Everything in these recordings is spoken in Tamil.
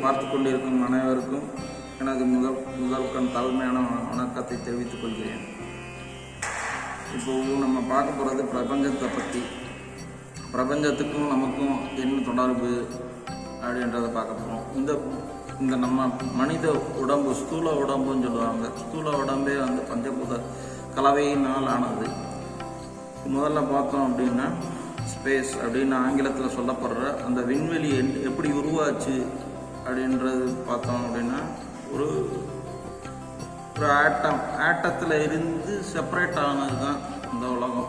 பார்த்து கொண்டிருக்கும் அனைவருக்கும் எனது முதல் முதல்கண் தலைமையான தாழ்மையான வணக்கத்தை தெரிவித்துக் கொள்கிறேன். இப்போது நம்ம பார்க்க போகிறது பிரபஞ்சத்தை பற்றி பிரபஞ்சத்துக்கும் நமக்கும் என்ன தொடர்பு அப்படின்றத பார்க்க போகிறோம் இந்த இந்த நம்ம மனித உடம்பு ஸ்தூல உடம்புன்னு சொல்லுவாங்க. ஸ்தூல உடம்பே வந்து பஞ்சபூத கலவையினால் ஆனது. முதல்ல பார்த்தோம் அப்படின்னா ஸ்பேஸ் அப்படின்னு ஆங்கிலத்தில் சொல்லப்படுற அந்த விண்வெளி என்- எப்படி உருவாச்சு? அப்படின்றது பார்த்தோம் அப்படின்னா ஒரு ஒரு ஆட்டம் ஆட்டத்தில் இருந்து செப்பரேட் ஆனது தான் இந்த உலகம்.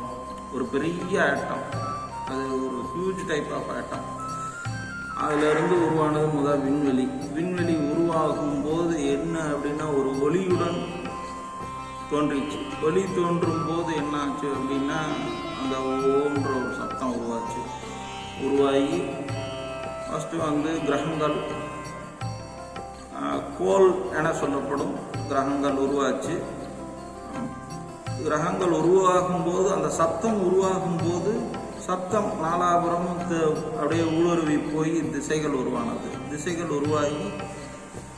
ஒரு பெரிய ஆட்டம். அது ஒரு ஹியூஜ் டைப் ஆஃப் ஆட்டம். அதிலிருந்து உருவானது முதல் விண்வெளி. விண்வெளி உருவாகும் போது என்ன அப்படின்னா ஒரு ஒளியுடன் தோன்றிச்சு. ஒளி தோன்றும் போது என்ன ஆச்சு அப்படின்னா அந்த ஓன்ற ஒரு சத்தம் உருவாச்சு. உருவாகி ஃபஸ்ட்டு வந்து கிரகங்கள் கோல் என சொல்லப்படும் கிரகங்கள் உருவாச்சு. கிரகங்கள் உருவாகும் போது அந்த சத்தம் உருவாகும் போது சத்தம் நாலாபுரமும் த- அப்படியே ஊடுருவி போய் திசைகள் உருவானது. திசைகள் உருவாகி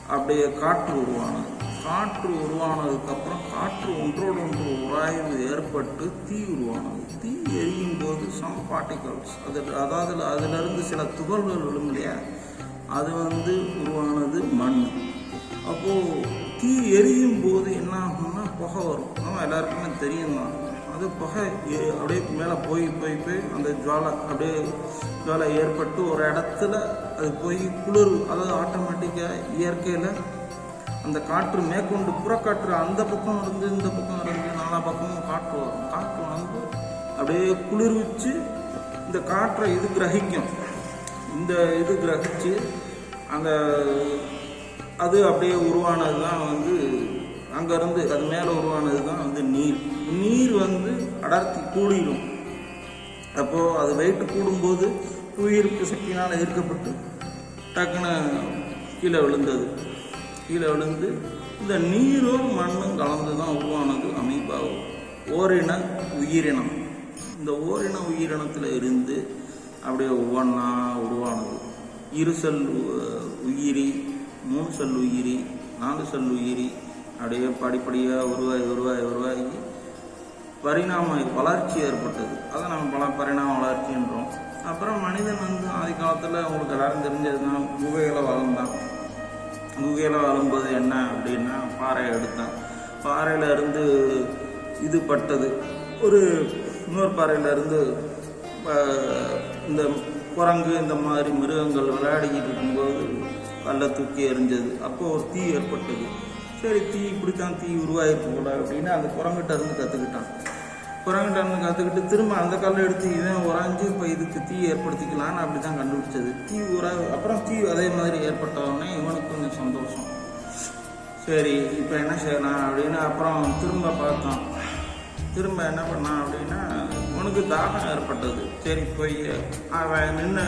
அப்படியே காற்று உருவானது. காற்று உருவானதுக்கப்புறம் காற்று ஒன்றோடு ஒன்று உராய்வு ஏற்பட்டு தீ உருவானது. தீ எரியும் போது சம் பார்ட்டிகல்ஸ் அது அதாவது அதிலிருந்து சில துகள்கள் விழும் இல்லையா? அது வந்து உருவானது மண். அப்போது தீ எரியும் போது என்ன ஆகும்னா புகை வரும். நம்ம எல்லாருக்குமே தெரியும் தான் அது புகை அப்படியே மேலே போய் போய் போய் அந்த ஜுவாலை அப்படியே ஜுவாலை ஏற்பட்டு ஒரு இடத்துல அது போய் குளிர் அதாவது ஆட்டோமேட்டிக்காக இயற்கையில் அந்த காற்று மேற்கொண்டு புறக்காற்று அந்த பக்கம் இருந்து இந்த பக்கம் இருந்து நாலா பக்கமும் காற்று வரும். காற்று வந்து அப்படியே குளிர்விச்சு இந்த காற்றை இது கிரகிக்கும். இந்த இது கிரகிச்சு அந்த அது அப்படியே உருவானது தான் வந்து அங்கேருந்து அது மேலே உருவானது தான் வந்து நீர். நீர் வந்து அடர்த்தி கூடிடும் அப்போது அது வெயிட்டு கூடும்போது புவியீர்ப்பு சக்தினால் ஈர்க்கப்பட்டு டக்குன்னு கீழே விழுந்தது. கீழே விழுந்து இந்த நீரும் மண்ணும் கலந்து தான் உருவானது அமைப்பாகும் ஓரின உயிரினம். இந்த ஓரின உயிரினத்தில் இருந்து அப்படியே ஒவ்வொன்றா உருவானது. இரு செல் உயிரி மூணு செல் உயிரி நாலு செல் உயிரி அப்படியே படிப்படியாக உருவாகி உருவாகி உருவாகி பரிணாம வளர்ச்சி ஏற்பட்டது. அதை நம்ம பல பரிணாம வளர்ச்சின்றோம் அப்புறம் மனிதன் வந்து ஆதி காலத்தில் உங்களுக்கு எல்லாரும் தெரிஞ்சது தான் வளர்ந்தான். குகையில் வளரும்போது என்ன அப்படின்னா பாறையை எடுத்தான். பாறையில் இருந்து இது பட்டது. ஒரு இன்னொரு பாறையிலேருந்து இந்த குரங்கு இந்த மாதிரி மிருகங்கள் விளையாடிக்கிட்டு இருக்கும்போது கல்லை தூக்கி எரிஞ்சது அப்போது ஒரு தீ ஏற்பட்டது. சரி தீ இப்படித்தான் தீ உருவாயிருக்கு போல அப்படின்னு அந்த குரங்கிட்ட இருந்து கற்றுக்கிட்டான் குரங்கிட்ட இருந்து கற்றுக்கிட்டு திரும்ப அந்த கல்லை எடுத்து இவன் உறைஞ்சி இப்போ இதுக்கு தீ ஏற்படுத்திக்கலான்னு அப்படி தான் கண்டுபிடிச்சது. தீ உர அப்புறம் தீ அதே மாதிரி ஏற்பட்ட உடனே இவனுக்கு கொஞ்சம் சந்தோஷம். சரி இப்போ என்ன செய்யலாம் அப்படின்னு அப்புறம் திரும்ப பார்த்தான். திரும்ப என்ன பண்ணான் அப்படின்னா அவனுக்கு தாகம் ஏற்பட்டது. சரி போய் அவன் நின்று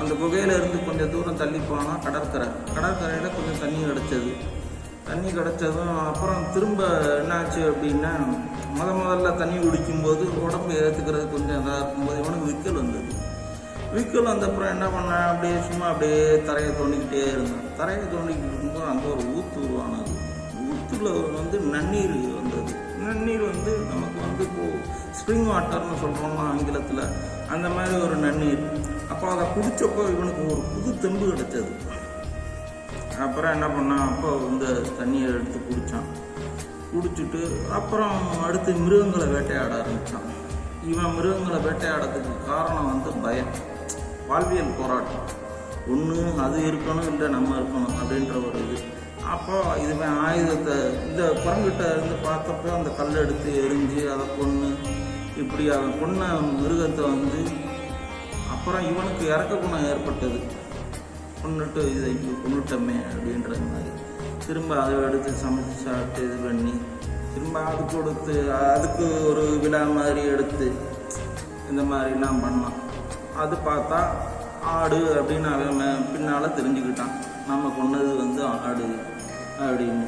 அந்த குகையிலேருந்து கொஞ்சம் தூரம் தள்ளி போனால் கடற்கரை. கடற்கரையில் கொஞ்சம் தண்ணி கிடச்சது. தண்ணி கிடச்சதும் அப்புறம் திரும்ப என்னாச்சு அப்படின்னா முத முதல்ல தண்ணி குடிக்கும்போது உடம்பு ஏற்றுக்கிறது கொஞ்சம் இதாக இருக்கும்போது இவனுக்கு விக்கல் வந்தது. விக்கல் வந்தப்புறம் என்ன பண்ணேன்? அப்படியே சும்மா அப்படியே தரையை தோண்டிக்கிட்டே இருந்தேன். தரையை தோண்டிக்கிட்டு இருக்கும்போது அங்கே ஒரு ஊத்து உருவானது. ஊத்துல வந்து நன்னீர் வந்தது. நன்னீர் வந்து நமக்கு வந்து இப்போது ஸ்ப்ரிங் வாட்டர்னு சொல்கிறோம்னா ஆங்கிலத்தில் அந்த மாதிரி ஒரு நன்னீர். அப்போ அதை குடிச்சப்போ இவனுக்கு ஒரு புது தெம்பு கிடைச்சது. அப்புறம் என்ன பண்ணான் அப்போ இந்த தண்ணியை எடுத்து குடித்தான் குடிச்சிட்டு அப்புறம் அடுத்து மிருகங்களை வேட்டையாட ஆரம்பித்தான் இவன் மிருகங்களை வேட்டையாடத்துக்கு காரணம் வந்து பயம். வாழ்வியல் போராட்டம். ஒன்று அது இருக்கணும் இல்லை நம்ம இருக்கணும் அப்படின்ற ஒரு இது. அப்போ இதுவன் ஆயுதத்தை இந்த குரங்கிட்ட இருந்து பார்த்தப்போ அந்த கல் எடுத்து எரிஞ்சு அதை கொன்று இப்படி அவன் கொன்ன மிருகத்தை வந்து அப்புறம் இவனுக்கு இறக்க குணம் ஏற்பட்டது. கொண்டுட்டு இதை இப்படி கொண்டுட்டோமே அப்படின்றது மாதிரி. திரும்ப அதை எடுத்து சமைச்சு சாப்பிட்டு இது பண்ணி திரும்ப அது கொடுத்து அதுக்கு ஒரு விழா மாதிரி எடுத்து இந்த மாதிரிலாம் பண்ணான். அது பார்த்தா ஆடு அப்படின்னு அவன் மே- தெரிஞ்சுக்கிட்டான். நம்ம கொன்னது வந்து ஆடு. அப்படின்னு.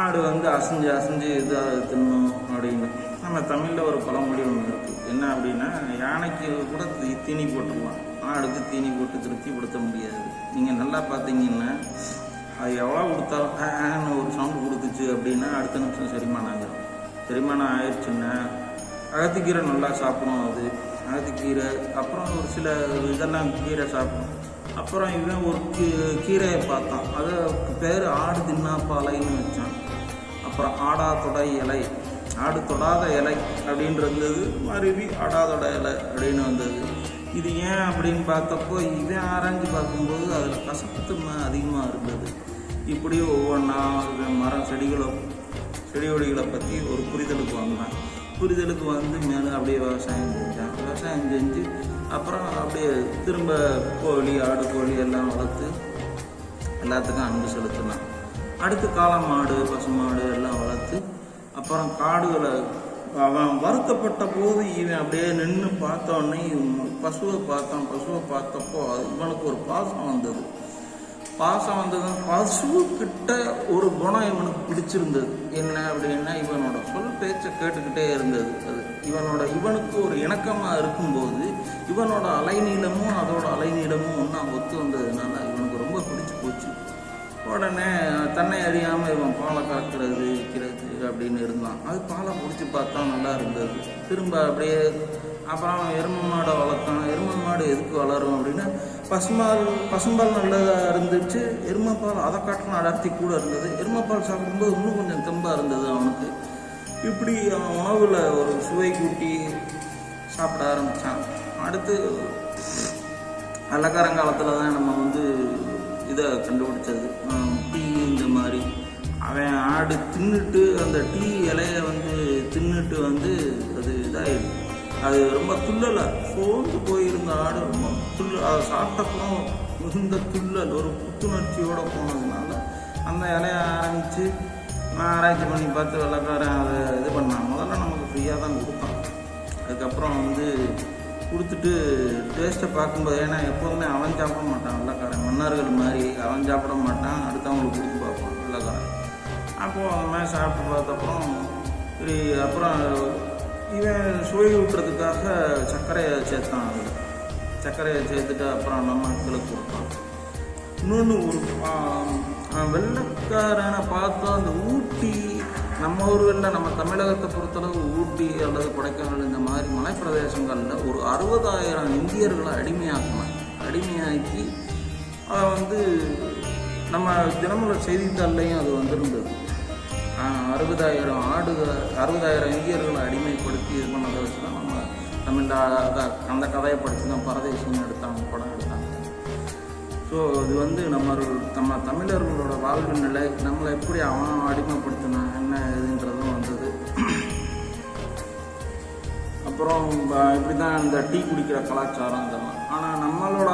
ஆடு வந்து அசைஞ்சு அசைஞ்சு இதாக தின்னும் அப்படின்னு. நம்ம தமிழில் ஒரு பழமொழி ஒன்று இருக்குது என்ன அப்படின்னா யானைக்கு கூட தீனி போட்டுருவான் ஆடுக்கு தீனி போட்டு திருப்திப்படுத்த முடியாது. நீங்கள் நல்லா பார்த்தீங்கன்னா அது எவ்வளோ கொடுத்தாலும் ஆன்னு ஒரு சவுண்டு கொடுத்துச்சு அப்படின்னா அடுத்த நிமிஷம் செரிமானம் ஆகிடும் செரிமானம் ஆயிடுச்சுன்னா அகத்திக்கீரை நல்லா சாப்பிடும் அது. அகத்திக்கீரை அப்புறம் ஒரு சில இதெல்லாம் கீரை சாப்பிடும் அப்புறம் இவன் ஒரு கீ கீரையை பார்த்தான். அதை பேர் ஆடு தின்னா பாலைன்னு வச்சான். அப்புறம் ஆடா தொடை இலை. ஆடு தொடாத இலை அப்படின்னு இருந்தது. மருவி ஆடாதொட இலை அப்படின்னு வந்தது. இது ஏன் அப்படின்னு பார்த்தப்போ இவன் ஆராய்ஞ்சு பார்க்கும்போது அதில் கசப்புத்தன்மை அதிகமாக இருந்தது. இப்படி ஒவ்வொன்றா மரம் செடிகளை செடி கொடிகளை பற்றி ஒரு புரிதலுக்கு வந்தான். புரிதலுக்கு வந்து மேலே அப்படியே விவசாயம் செஞ்சான். விவசாயம் செஞ்சு அப்புறம் அப்படியே திரும்ப கோழி ஆடு கோழி எல்லாம் வளர்த்து எல்லாத்துக்கும் அன்பு செலுத்தினான் அடுத்து காளை மாடு பசுமாடு எல்லாம் வளர்த்து அப்புறம் காடுகளை அவன் வருத்தப்பட்ட போது இவன் அப்படியே நின்று பார்த்தோன்னே பசுவை பார்த்தான். பசுவை பார்த்தப்போ இவனுக்கு ஒரு பாசம் வந்தது. பாசம் வந்ததும் பசுக்கிட்ட ஒரு குணம் இவனுக்கு பிடிச்சிருந்தது. என்ன அப்படின்னா இவனோட சொல் பேச்சை கேட்டுக்கிட்டே இருந்தது. அது இவனோட இவனுக்கு ஒரு இணக்கமாக இருக்கும்போது இவனோட அலைநீளமும் அதோட அலைநீளமும் ஒன்றா ஒத்து வந்ததுனால இவனுக்கு ரொம்ப பிடிச்சி போச்சு. உடனே தன்னை அறியாமல் இவன் பாலை கறக்கிறது விற்கிறது அப்படின்னு இருந்தான். அது பாலை பிடிச்சி பார்த்தா நல்லா இருந்தது. திரும்ப அப்படியே அப்புறம் எருமை மாடை வளர்த்தான். எருமை மாடு எதுக்கு வளரும் அப்படின்னா பசுமால் பசும்பால் நல்லதாக இருந்துச்சு. எருமைப்பால் அதை காட்டின அடர்த்தி கூட இருந்தது. எருமைப்பால் சாப்பிடும்போது இன்னும் கொஞ்சம் தெம்பாக இருந்தது அவனுக்கு. இப்படி அவன் உணவில் ஒரு சுவை கூட்டி சாப்பிட ஆரம்பித்தான் அடுத்து வெள்ளக்காரங்காலத்தில் தான் நம்ம வந்து இதை கண்டுபிடிச்சது. டீ இந்த மாதிரி. அவன் ஆடு தின்னுட்டு அந்த டீ இலைய வந்து தின்னுட்டு வந்து அது இதாகிடும் அது ரொம்ப துள்ளலை. சோர்ந்து போயிருந்த ஆடு ரொம்ப துள்ள அதை சாப்பிட்டப்புறம் மிகுந்த துள்ளல். ஒரு புத்துணர்ச்சியோடு போனதுனால அந்த இலைய ஆரம்பித்து நான் ஆராய்ச்சி பண்ணி பார்த்து வெள்ளக்காரன் அதை இது பண்ணான். முதல்ல நமக்கு ஃப்ரீயாக தான் கொடுத்தான். அதுக்கப்புறம் வந்து கொடுத்துட்டு டேஸ்ட்டை பார்க்கும்போது ஏன்னா எப்போதுமே அவன் சாப்பிட மாட்டான் வெள்ளக்காரன். மன்னர்கள் மாதிரி அவன் சாப்பிட மாட்டான் அடுத்தவங்களுக்கு கொடுத்து பார்ப்பான் வெள்ளைக்காரன். அப்போது அவன் மாதிரி சாப்பிட்டு பார்த்தப்பறம் சரி அப்புறம் இவன் சுவை ஊட்டுறதுக்காக சர்க்கரையை சேர்த்தான் அதில் சர்க்கரையை சேர்த்துட்டு அப்புறம் நம்ம மக்களுக்கு கொடுத்தான். இன்னொன்று ஒரு வெள்ளக்காரனை பார்த்தா அந்த ஊட்டி நம்ம ஊர்களில் நம்ம தமிழகத்தை பொறுத்தளவு ஊட்டி அல்லது கொடைக்கானல் இந்த மாதிரி மலைப்பிரதேசங்களில் ஒரு அறுபதாயிரம் இந்தியர்களை அடிமையாக்கினான் அடிமையாக்கி அதை வந்து நம்ம தினமலர் செய்தித்தாள்லையும் அது வந்திருந்தது. அறுபதாயிரம் ஆடுகள் அறுபதாயிரம் இந்தியர்களை அடிமைப்படுத்தி இது பண்ணதை வச்சு தான் நம்ம தமிழ் அந்த கதையை படித்து தான் பரதேசம் எடுத்தாங்க படம். ஸோ அது வந்து நம்ம நம்ம தமிழர்களோட வாழ்வு நிலை நம்மளை எப்படி அவன் அடிமைப்படுத்தினான் என்ன இதுன்றதும் வந்தது. அப்புறம் இப்படி தான் இந்த டீ குடிக்கிற கலாச்சாரம் இதெல்லாம். ஆனால் நம்மளோட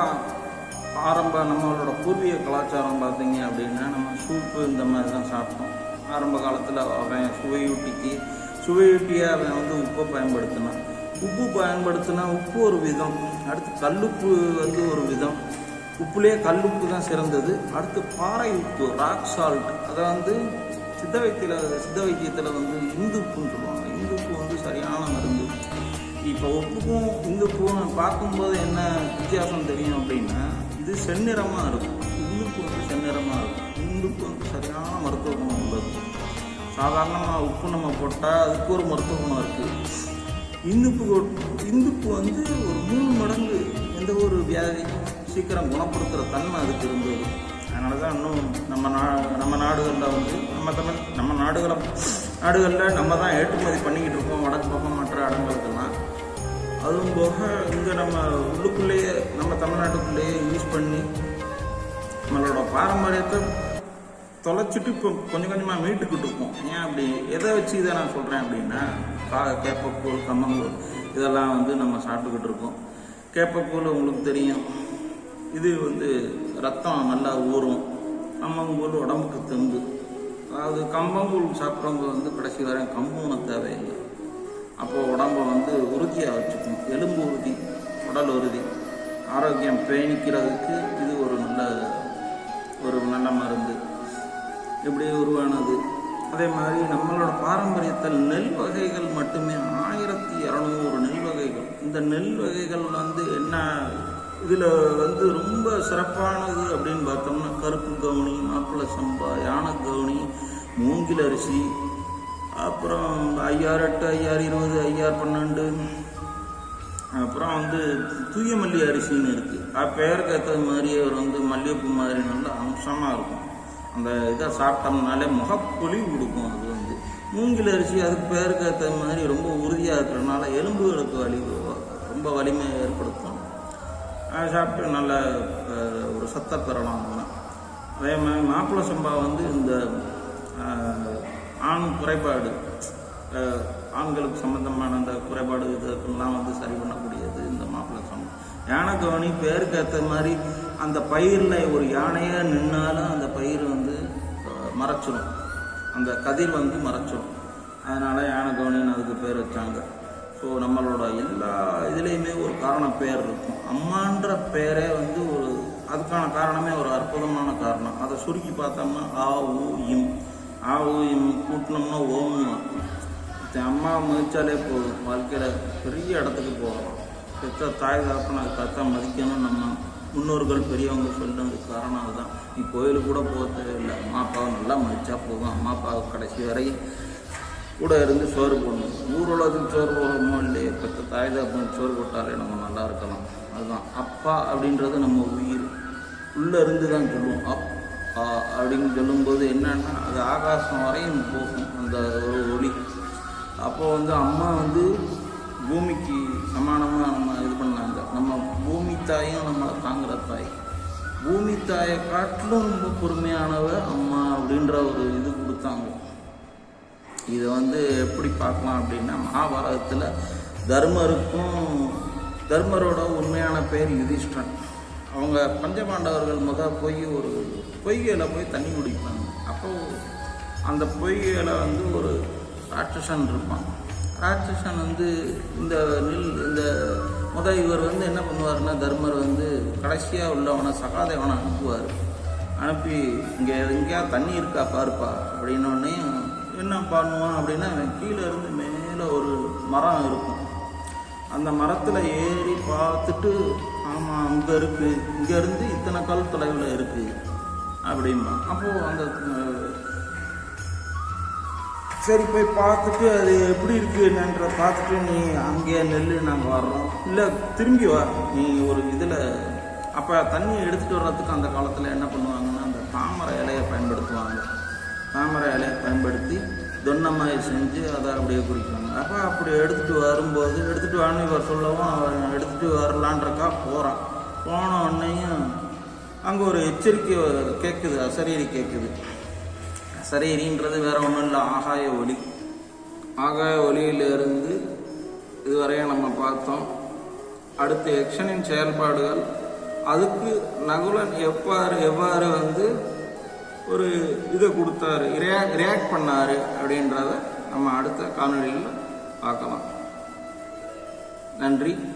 ஆரம்ப நம்மளோட பூர்வீக கலாச்சாரம் பார்த்தீங்க அப்படின்னா நம்ம சூப்பு இந்த மாதிரி தான் சாப்பிட்டோம். ஆரம்ப காலத்தில் அவன் சுவையூட்டிக்கு சுவையூட்டியை அவன் வந்து உப்பை பயன்படுத்தினான். உப்பு பயன்படுத்தினா உப்பு ஒரு விதம் அடுத்து கல்லுப்பு வந்து ஒரு விதம். உப்புலேயே உப்பு தான் சிறந்தது. அடுத்து பாறை உப்பு ராக் சால்ட் அதை வந்து சித்த வைத்தியில் சித்த வைத்தியத்தில் வந்து இந்துப்புன்னு சொல்லுவாங்க. இந்துப்பு வந்து சரியான மருந்து. இப்போ உப்புக்கும் இந்துப்புக்கும் பார்க்கும்போது என்ன வித்தியாசம் தெரியும் அப்படின்னா இது செந்நிறமாக இருக்கும். இந்துப்பு வந்து செந்நிறமாக இருக்கும். இந்துப்பு வந்து சரியான மருத்துவ குணம் உள்ளது சாதாரணமாக உப்பு நம்ம போட்டால் அதுக்கு ஒரு மருத்துவ குணம் இருக்குது இந்துப்பு இந்துப்பு வந்து ஒரு மூணு மடங்கு எந்த ஒரு வியாதிக்கும் சீக்கிரம் குணப்படுத்துகிற தன்மை அதுக்கு இருந்தது. அதனால தான் இன்னும் நம்ம நா நம்ம நாடுகளில் வந்து நம்ம தமிழ் நம்ம நாடுகளை நாடுகளில் நம்ம தான் ஏற்றுமதி பண்ணிக்கிட்டு இருக்கோம் வடக்கு பக்கம் மற்ற இடங்களுக்கெல்லாம். அதுவும் போக இங்கே நம்ம உள்ளுக்குள்ளேயே நம்ம தமிழ்நாட்டுக்குள்ளேயே யூஸ் பண்ணி நம்மளோட பாரம்பரியத்தை தொலைச்சிட்டு இப்போ கொஞ்சம் கொஞ்சமாக மீட்டுக்கிட்டு இருக்கோம். ஏன் அப்படி? எதை வச்சு இதை நான் சொல்கிறேன் அப்படின்னா கா கேப்பக்கூழ் கம்மங்கூழ் இதெல்லாம் வந்து நம்ம சாப்பிட்டுக்கிட்டு இருக்கோம். கேப்பக்கூழ் உங்களுக்கு தெரியும். இது வந்து ரத்தம் நல்லா ஊறும். கம்மங்கூழ் உடம்புக்கு தெம்பு. அதாவது கம்பங்கூழ் சாப்பிட்றவங்க வந்து கடைசி வரை கம்பு தேவையில்லை. அப்போது உடம்ப வந்து உறுதியாக வச்சுக்கும் எலும்பு உறுதி உடல் உறுதி. ஆரோக்கியம் பயணிக்கிறதுக்கு இது ஒரு நல்ல ஒரு நல்ல மருந்து. இப்படி உருவானது? அதே மாதிரி நம்மளோட பாரம்பரியத்தில் நெல் வகைகள் மட்டுமே ஆயிரத்தி இரநூறு நெல் வகைகள். இந்த நெல் வகைகள் வந்து என்ன இதில் வந்து ரொம்ப சிறப்பானது அப்படின்னு பார்த்தோம்னா கருப்பு கவுனி மாப்பிள்ளை சம்பா யானை கவுனி மூங்கில் அரிசி அப்புறம் ஐயாறு எட்டு ஐயாறு இருபது ஐயாறு பன்னெண்டு. அப்புறம் வந்து தூய மல்லி அரிசின்னு இருக்குது பெயருக்கு ஏற்ற மாதிரியே ஒரு வந்து மல்லிகைப்பூ மாதிரி நல்ல அம்சமாக இருக்கும். அந்த இதை சாப்பிட்டோம்னாலே முகப்பொழிவு கொடுக்கும் அது வந்து. மூங்கில் அரிசி அதுக்கு பேருக்கு ஏற்ற மாதிரி ரொம்ப உறுதியாக இருக்கிறதுனால எலும்புகளுக்கு வலி ரொம்ப வலிமையை ஏற்படுத்தும். சாப்பிட்டு நல்ல ஒரு சத்தை பெறலாம் அதே மாதிரி மாப்பிள்ளை சம்பா வந்து இந்த ஆண் குறைபாடு ஆண்களுக்கு சம்மந்தமான அந்த குறைபாடு இதுக்கெல்லாம் வந்து சரி பண்ணக்கூடியது இந்த மாப்பிள்ளை சம்பா யானை கவனி பேருக்கு ஏற்ற மாதிரி அந்த பயிரில் ஒரு யானையே நின்னாலும் அந்த பயிர் வந்து uh, மறைச்சிடும் அந்த கதிர் வந்து மறைச்சிடும் அதனால் யானை கவனின்னு அதுக்கு பேர் வச்சாங்க. ஸோ நம்மளோட எல்லா இதுலேயுமே ஒரு காரண பேர் இருக்கும். அம்மான்ற பேரே வந்து ஒரு அதுக்கான காரணமே ஒரு அற்புதமான காரணம். அதை சுருக்கி பார்த்தோம்னா ஆ ஊ இம். ஆ ஊ இம் கூட்டினோம்னா ஓம். அம்மா மதித்தாலே போதும். வாழ்க்கையில் பெரிய இடத்துக்கு போகலாம். பெற்ற தாய் தகப்பனை கத்தா மதிக்கணும் நம்ம முன்னோர்கள் பெரியவங்க சொன்னதுக்கு காரணம் அதுதான். நீ கோயிலுக்கு கூட போக தேவையில்லை. அம்மா அப்பாவை நல்லா மதித்தா போதும். அம்மா அப்பாவை கடைசி வரை கூட இருந்து சோறு போடணும். ஊருலகத்துக்கு சோறு போடுறோமோ இல்லையே? பெற்ற தாய் தகப்பன் சோறு போட்டாலே நம்ம நல்லா இருக்கலாம். அதுதான். அப்பா அப்படின்றது நம்ம உயிர். உள்ளே இருந்து தான் சொல்லுவோம். அப் ஆ அப்படின்னு சொல்லும்போது என்னன்னா அது ஆகாசம் வரையும் போகும். அந்த ஒரு ஒளி. அப்போ வந்து அம்மா வந்து பூமிக்கு சமானமாக நம்ம இது பண்ணாங்க. நம்ம பூமி தாயும் நம்மளை தாங்குற தாய். பூமி தாயை காட்டிலும் ரொம்ப பொறுமையானவ அம்மா அப்படின்ற ஒரு இது கொடுத்தாங்க. இதை வந்து எப்படி பார்க்கலாம் அப்படின்னா மகாபாரதத்தில் தர்மருக்கும் தர்மரோட உண்மையான பேர் யுதிஷ்டன் அவங்க பஞ்சபாண்டவர்கள் முத போய் ஒரு பொய்கையில் போய் தண்ணி குடிப்பாங்க. அப்போ அந்த பொய்கையில் வந்து ஒரு ராட்சசன் இருப்பான். ராட்சசன் வந்து இந்த நில் இந்த முத இவர் வந்து என்ன பண்ணுவாருன்னா தர்மர் வந்து கடைசியாக உள்ளவனை சகாதேவனை அனுப்புவார். அனுப்பி இங்கே எங்கேயா தண்ணி இருக்கா? பாருப்பா. அப்படின்னோடனே பண்ணுவான் அப்படின்னா அவன் கீழே இருந்து மேலே ஒரு மரம் இருக்கும். அந்த மரத்தில் ஏறி பார்த்துட்டு ஆமாம் அங்கே இருக்குது இங்கேருந்து இத்தனை கால் தொலைவில் இருக்குது அப்படிம்பா அப்போது அந்த சரி போய் பார்த்துட்டு அது எப்படி இருக்குது என்னன்ற பார்த்துட்டு நீ அங்கேயே நெல் நாங்கள் வர்றோம். இல்லை திரும்பி வா. நீ ஒரு இதில் அப்போ தண்ணியை எடுத்துகிட்டு வர்றதுக்கு அந்த காலத்தில் என்ன பண்ணுவாங்கன்னா அந்த தாமரை இலையை பயன்படுத்துவாங்க. தாமரை இலையை பயன்படுத்தி தொன்னமாய் செஞ்சு அதை அப்படியே குடிப்பாங்க. அப்போ அப்படி எடுத்துகிட்டு வரும்போது எடுத்துகிட்டு வரணும் இவர் சொல்லவும் அவன் எடுத்துகிட்டு வரலான்றக்கா போகிறான் போன உடனேயும் அங்கே ஒரு எச்சரிக்கை கேட்குது அசரீரி கேட்குது அசரீரின்றது வேற ஒன்றும் இல்லை ஆகாய ஒலி ஆகாய ஒளியிலிருந்து இதுவரையும் நம்ம பார்த்தோம். அடுத்து எக்ஷனின் செயல்பாடுகள். அதுக்கு நகுலன் எவ்வாறு எவ்வாறு வந்து ஒரு இதை கொடுத்தாரு ரியாக்ட் பண்ணாரு அப்படின்றத நம்ம அடுத்த காணொளியில் பார்க்கலாம். நன்றி.